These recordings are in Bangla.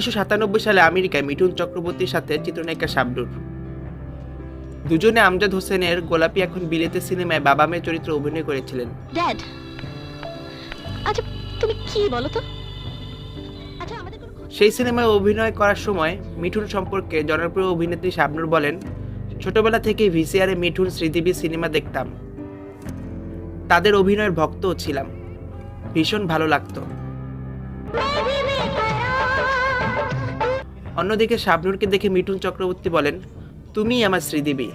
উনিশশো সাতানব্বই সালে আমেরিকায় মিঠুন চক্রবর্তীর সাথে চিত্রনায়িকা শাবনুর। দুজনে আমজাদ হোসেনের গোলাপি এখন বিলেতে সিনেমায় বাবা মেয়ে চরিত্রে অভিনয় করেছিলেন। ড্যাড আচ্ছা তুমি কি বলো তো? আচ্ছা সেই সিনেমায় অভিনয় করার সময় মিঠুন সম্পর্কে জনপ্রিয় অভিনেত্রী শাবনুর বলেন ছোটবেলা থেকে ভিসিআরে মিঠুন শ্রীদেবী সিনেমা দেখতাম। তাদের অভিনয়ের ভক্তও ছিলাম। ভীষণ ভালো লাগতো। অন্যদিকে শাবনুরকে দেখে মিঠুন চক্রবর্তী বলেন তুমি আমার শ্রীদেবী।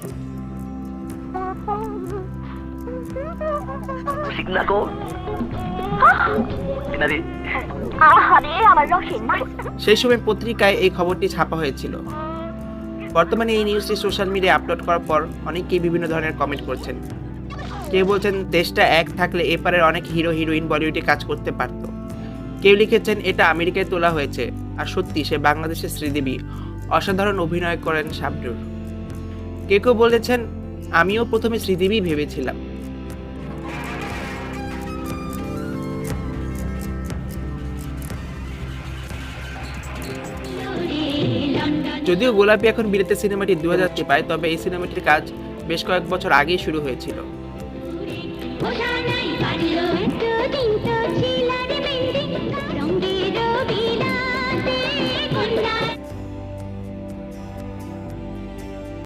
সেই সময় পত্রিকায় এই খবরটি ছাপা হয়েছিল। বর্তমানে এই নিউজটি সোশ্যাল মিডিয়ায় আপলোড করার পর অনেকেই বিভিন্ন ধরনের কমেন্ট করছেন। কেউ বলছেন দেশটা এক থাকলে এপারের অনেক হিরো হিরোইন বলিউডে কাজ করতে পারত। কেউ লিখেছেন, এটা আমেরিকায় তোলা হয়েছে। আর সত্যি, সে বাংলাদেশের শ্রীদেবী। অসাধারণ অভিনয় করেন শাবনুর কেউ কেউ বলেছেন, আমিও প্রথমে শ্রীদেবী ভেবেছিলাম। যদিও গোলাপি এখন বিলেতে সিনেমাটি দু হাজার পায়, তবে এই সিনেমাটির কাজ বেশ কয়েক বছর আগেই শুরু হয়েছিল।